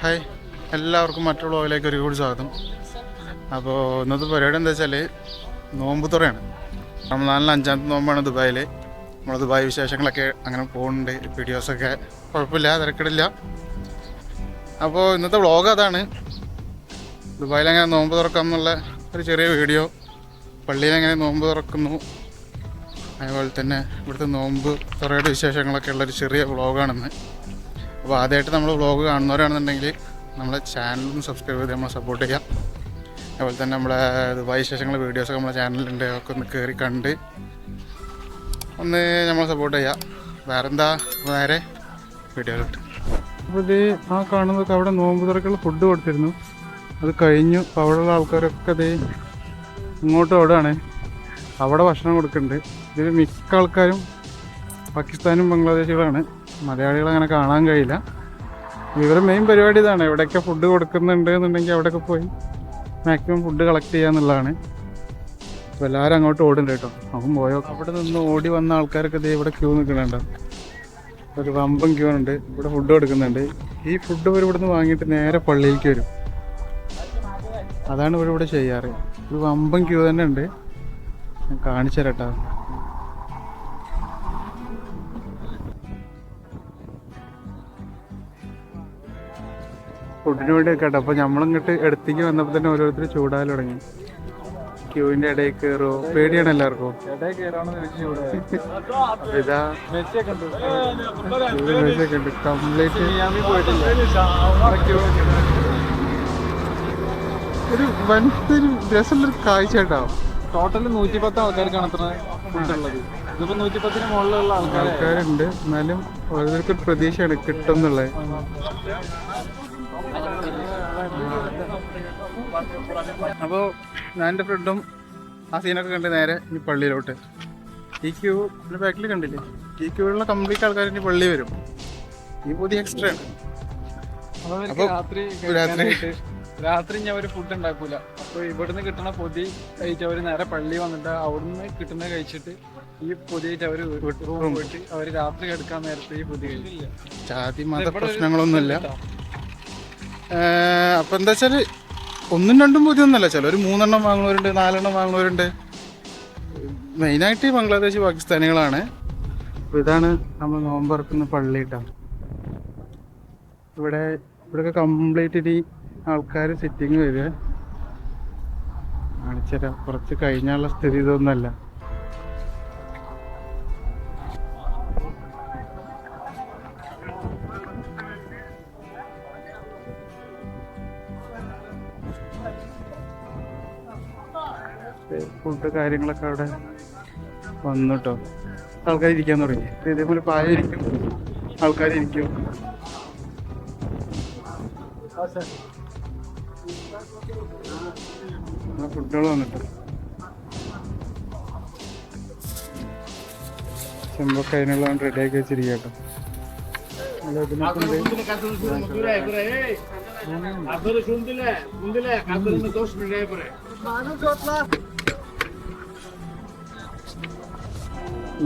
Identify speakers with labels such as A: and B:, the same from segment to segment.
A: Hi. എല്ലാവർക്കും മറ്റുള്ള വ്ളോഗിലേക്ക് ഒരു കൂടി സ്വാഗതം. അപ്പോൾ ഇന്നത്തെ പരിപാടി എന്താ വെച്ചാൽ നോമ്പ് തുറയാണ്. റമദാനിൽ അഞ്ചാമത്തെ നോമ്പാണ് ദുബായിൽ നമ്മൾ ദുബായ് വിശേഷങ്ങളൊക്കെ അങ്ങനെ പോകുന്നുണ്ട് വീഡിയോസൊക്കെ കുഴപ്പമില്ല തിരക്കിടില്ല. അപ്പോൾ ഇന്നത്തെ വ്ളോഗ് അതാണ്. ദുബായിൽ നോമ്പ് തുറക്കാം എന്നുള്ള ഒരു ചെറിയ വീഡിയോ. പള്ളിയിൽ എങ്ങനെ നോമ്പ് തുറക്കുന്നു. അതുപോലെ തന്നെ ഇവിടുത്തെ നോമ്പ് തുറയുടെ വിശേഷങ്ങളൊക്കെ ഉള്ളൊരു ചെറിയ വ്ളോഗാണെന്ന് അപ്പോൾ ആദ്യമായിട്ട് നമ്മൾ വ്ളോഗ് കാണുന്നവരാണെന്നുണ്ടെങ്കിൽ നമ്മളെ ചാനലും സബ്സ്ക്രൈബ് ചെയ്ത് നമ്മളെ സപ്പോർട്ട് ചെയ്യാം. അതുപോലെ തന്നെ നമ്മളെ ദുബായ് വിശേഷങ്ങൾ വീഡിയോസൊക്കെ നമ്മളെ ചാനലിലുണ്ട് ഒക്കെ ഒന്ന് കയറി കണ്ട് ഒന്ന് നമ്മളെ സപ്പോർട്ട് ചെയ്യാം. വേറെ എന്താ നേരെ വീഡിയോയിലോട്ട് അപ്പോൾ ഇത് ആ കാണുന്നതൊക്കെ അവിടെ നോമ്പ് തുറക്കുള്ള ഫുഡ് കൊടുത്തിരുന്നു. അത് കഴിഞ്ഞു. അപ്പോൾ അവിടെയുള്ള ആൾക്കാരൊക്കെ അത് ഇങ്ങോട്ട് അവിടെയാണ്. അവിടെ ഭക്ഷണം കൊടുക്കുന്നുണ്ട്. ഇതിൽ മിക്ക ആൾക്കാരും പാകിസ്ഥാനും ബംഗ്ലാദേശികളാണ്. മലയാളികൾ അങ്ങനെ കാണാൻ കഴിയില്ല. ഇവരുടെ മെയിൻ പരിപാടി ഇതാണ്. എവിടെയൊക്കെ ഫുഡ് കൊടുക്കുന്നുണ്ട് എന്നുണ്ടെങ്കിൽ അവിടെയൊക്കെ പോയി മാക്സിമം ഫുഡ് കളക്ട് ചെയ്യുക എന്നുള്ളതാണ്. അപ്പോൾ എല്ലാവരും അങ്ങോട്ട് ഓടുന്നുണ്ട് കേട്ടോ. അപ്പം പോയോ അവിടെ നിന്ന് ഓടി വന്ന ആൾക്കാരൊക്കെ ദേ ഇവിടെ ക്യൂ നിൽക്കുന്നുണ്ട്. ഒരു വമ്പം ക്യൂ ഉണ്ട്. ഇവിടെ ഫുഡ് കൊടുക്കുന്നുണ്ട്. ഈ ഫുഡ് ഇവർ ഇവിടുന്ന് വാങ്ങിയിട്ട് നേരെ പള്ളിയിലേക്ക് വരും. അതാണ് ഇവരിവിടെ ചെയ്യാറ്. ഒരു വമ്പം ക്യൂ തന്നെ ഉണ്ട്. ഞാൻ കാണിച്ചു തരാം കേട്ടോ. ഫുഡിന് വേണ്ടി കേട്ടോ അപ്പോൾ നമ്മളിങ്ങോട്ട് എടുത്തേക്ക് വന്നപ്പോൾ തന്നെ ഓരോരുത്തർ ചൂടാൻ തുടങ്ങി. ക്യൂവിന്റെ ഇടയിൽ കയറോ പേടിയാണ് എല്ലാവർക്കും. അപ്പൊ ഒരു വൻ രസമുള്ളൊരു കാഴ്ച കേട്ടോ.
B: ടോട്ടൽ നൂറ്റി പത്ത് ആൾക്കാർക്കാണ് അത്ര. ഫുഡ് ഉള്ളത് ഇതിപ്പോ നൂറ്റി പത്തിന് മുകളിലുള്ള ആൾക്കാരെ
A: ആൾക്കാരുണ്ട്. എന്നാലും ഓരോരുത്തർക്ക് ഒരു പ്രതീക്ഷയാണ് കിട്ടും അപ്പോ അപ്പോൾ ഞാൻ എന്റെ ഫ്രണ്ടും ആ സീനൊക്കെ കണ്ട് നേരെ ഇനി പള്ളിയിലോട്ട്. ഈ ക്യൂ എന്റെ ബാക്കിൽ കണ്ടില്ലേ? ഈ ക്യൂവിലുള്ള കംപ്ലീറ്റ് ആൾക്കാർ ഇനി പള്ളി വരും. ഈ പുതിയ എക്സ്ട്രാ ആണ്.
B: രാത്രി
A: രാത്രി
B: ഞാൻ ഒരു ഫുഡ് ഉണ്ടാക്കൂല. അപ്പൊ ഇവിടുന്ന് കിട്ടുന്ന പൊതി കഴിച്ച് നേരെ പള്ളി വന്നിട്ട് അവിടുന്ന് കിട്ടുന്ന കഴിച്ചിട്ട് ഈ പൊതി അവർ അവർ റൂം പോയിട്ട് അവർ രാത്രി കിടക്കാൻ നേരത്തെ ഈ പൊതി കഴിച്ചില്ല
A: ജാതി മത പ്രശ്നങ്ങളൊന്നുമില്ല. അപ്പൊ എന്താ വെച്ചാൽ ഒന്നും രണ്ടും പൊതി ഒന്നല്ല ചില ഒരു മൂന്നെണ്ണം വാങ്ങുന്നവരുണ്ട് നാലെണ്ണം വാങ്ങുന്നവരുണ്ട്. മെയിനായിട്ട് ബംഗ്ലാദേശ് പാകിസ്ഥാനികളാണ്. അപ്പൊ ഇതാണ് നമ്മൾ നോമ്പറക്കുന്ന പള്ളി കേട്ടോ ഇവിടെ ഇവിടെയൊക്കെ കംപ്ലീറ്റ് ഇനി ആൾക്കാർ സിറ്റിങ് വരിക. കാണിച്ചുതരാം കുറച്ച് കഴിഞ്ഞുള്ള സ്ഥിതി ഇതൊന്നുമല്ല. ഫുഡ് കാര്യങ്ങളൊക്കെ അവിടെ വന്നു കേട്ടോ ആൾക്കാർ ഇരിക്കാൻ തുടങ്ങി. ഇതേപോലെ പായ ഇരിക്കും. ആൾക്കാർ ഇരിക്കും ഫുഡുകൾ വന്നിട്ട്. ചെമ്പൊക്കെ അതിനുള്ള റെഡി ആക്കി വെച്ചിരിക്കുക കേട്ടോ അല്ല, ഇതിനൊക്കെ ഉണ്ട്.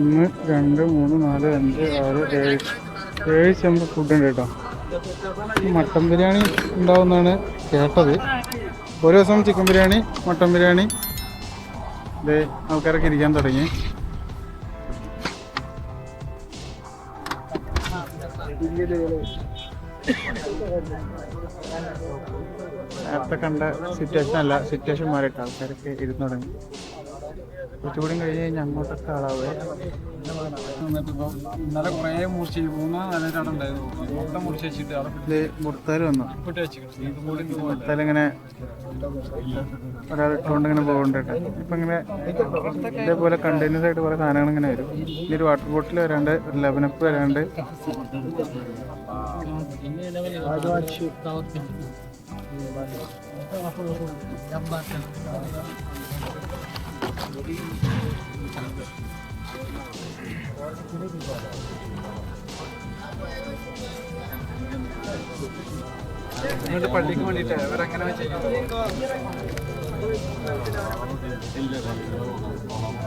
A: ഒന്ന് രണ്ട് മൂന്ന് നാല് അഞ്ച് ആറ് ഏഴ്. ഏഴ് ചെമ്പ് ഫുഡ് ഉണ്ട് കേട്ടോ. മട്ടൻ ബിരിയാണി ഉണ്ടാവുമെന്നാണ് കേട്ടത്. ഒരു ദിവസം ചിക്കൻ ബിരിയാണി മട്ടൻ ബിരിയാണി. ഇത് ആൾക്കാരൊക്കെ ഇരിക്കാൻ തുടങ്ങി. നേരത്തെ കണ്ട സിറ്റുവേഷൻ അല്ല സിറ്റുവേഷൻ മാറിയിട്ട് ആൾക്കാരൊക്കെ ഇരുന്നു തുടങ്ങി. കുറച്ചുകൂടി കഴിഞ്ഞ് കഴിഞ്ഞാൽ അങ്ങോട്ടൊക്കെ ആളാവേ.
B: ഇന്നലെ കുറേ മുറിച്ച് മൂന്ന് നാലോ അവിടെ ഉണ്ടായിരുന്നു. മൊത്തം മുറിച്ച് വെച്ചിട്ട് അവിടെ
A: വന്നു. മുർത്താൽ ഇങ്ങനെ ഒരാൾ ഇട്ടുകൊണ്ട് ഇങ്ങനെ ഇപ്പൊ ഇങ്ങനെ ഇതേപോലെ കണ്ടിന്യൂസ് ആയിട്ട് കുറെ സാധനങ്ങൾ ഇങ്ങനെ വരും. ഇനി ഒരു വാട്ടർ ബോട്ടിൽ വരാണ്ട് ഒരു ലെവനപ്പ് വരാണ്ട്.
B: പള്ളിക്ക് അവരങ്ങനെ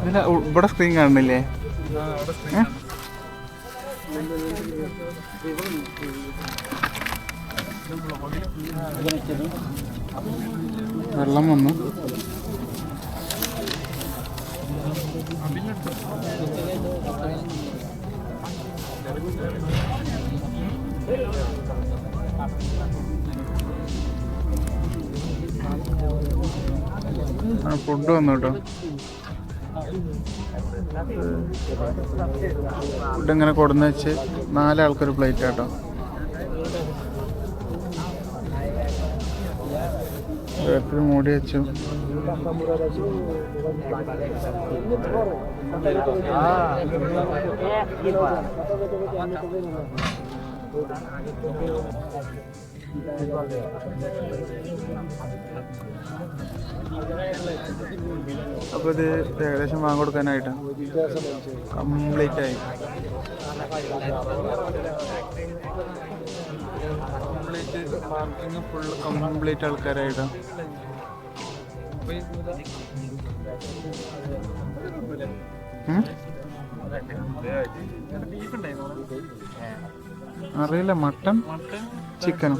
A: ഇതിന് ഇവിടെ സ്ക്രീൻ കാണുന്നില്ലേ? വെള്ളം വന്നു. ഫുഡ് വന്നു കേട്ടോ. ഫുഡ് ഇങ്ങനെ കൊടുന്ന് വെച്ച് നാലാൾക്കൊരു പ്ലേറ്റ് കേട്ടോ. മൂടി വെച്ചു. അപ്പോൾ ഇത് ഏകദേശം വാങ്ങി കൊടുക്കാനായിട്ട് കംപ്ലീറ്റ് ആയി കംപ്ലീറ്റ് പാർക്കിംഗ് ഫുൾ കംപ്ലീറ്റ് ആൾക്കാരായിട്ടാണ്? അറിയില്ല മട്ടൺ ചിക്കനും.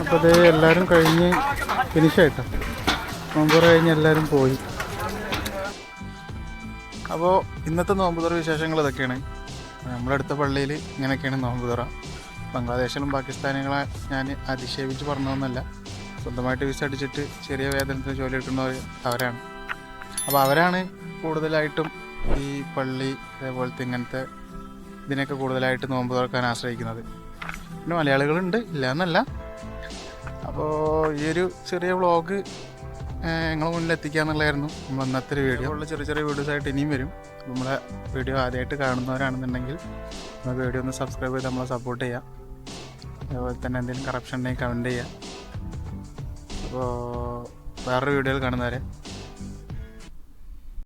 A: അപ്പോൾ എല്ലാവരും കഴിഞ്ഞ് ഫിനിഷ് ആയിട്ടോ. നോമ്പുറ കഴിഞ്ഞ് എല്ലാവരും പോയി. അപ്പോൾ ഇന്നത്തെ നോമ്പുതുറ വിശേഷങ്ങൾ ഇതൊക്കെയാണ്. നമ്മുടെ അടുത്ത പള്ളിയിൽ ഇങ്ങനെയൊക്കെയാണ് നോമ്പുതുറ. ബംഗ്ലാദേശിലും പാകിസ്ഥാനികളെ ഞാൻ അധിക്ഷേപിച്ച് പറഞ്ഞതൊന്നുമല്ല. സ്വന്തമായിട്ട് വിസ അടിച്ചിട്ട് ചെറിയ വേതനത്തിന് ജോലി എടുക്കുന്നവർ അവരാണ്. അപ്പോൾ അവരാണ് കൂടുതലായിട്ടും ഈ പള്ളി അതേപോലത്തെ ഇങ്ങനത്തെ ഇതിനൊക്കെ കൂടുതലായിട്ട് നോമ്പ് തുറക്കാൻ ആശ്രയിക്കുന്നത്. പിന്നെ മലയാളികളുണ്ട് ഇല്ല എന്നല്ല അപ്പോൾ ഈ ഒരു ചെറിയ വ്ളോഗ് ഞങ്ങൾ മുന്നിൽ എത്തിക്കുക എന്നുള്ളതായിരുന്നു നമ്മൾ ഇന്നത്തെ ഒരു വീഡിയോ. ഉള്ള ചെറിയ ചെറിയ വീഡിയോസ് ആയിട്ട് ഇനിയും വരും. നമ്മളെ വീഡിയോ ആദ്യമായിട്ട് കാണുന്നവരാണെന്നുണ്ടെങ്കിൽ നമ്മൾ വീഡിയോ ഒന്ന് സബ്സ്ക്രൈബ് ചെയ്ത് നമ്മളെ സപ്പോർട്ട് ചെയ്യുക അതുപോലെ തന്നെ എന്തെങ്കിലും കറപ്ഷൻ ഉണ്ടെങ്കിൽ കമന്റ് ചെയ്യുക അപ്പോൾ വേറൊരു വീഡിയോയിൽ കാണുന്നവരെ.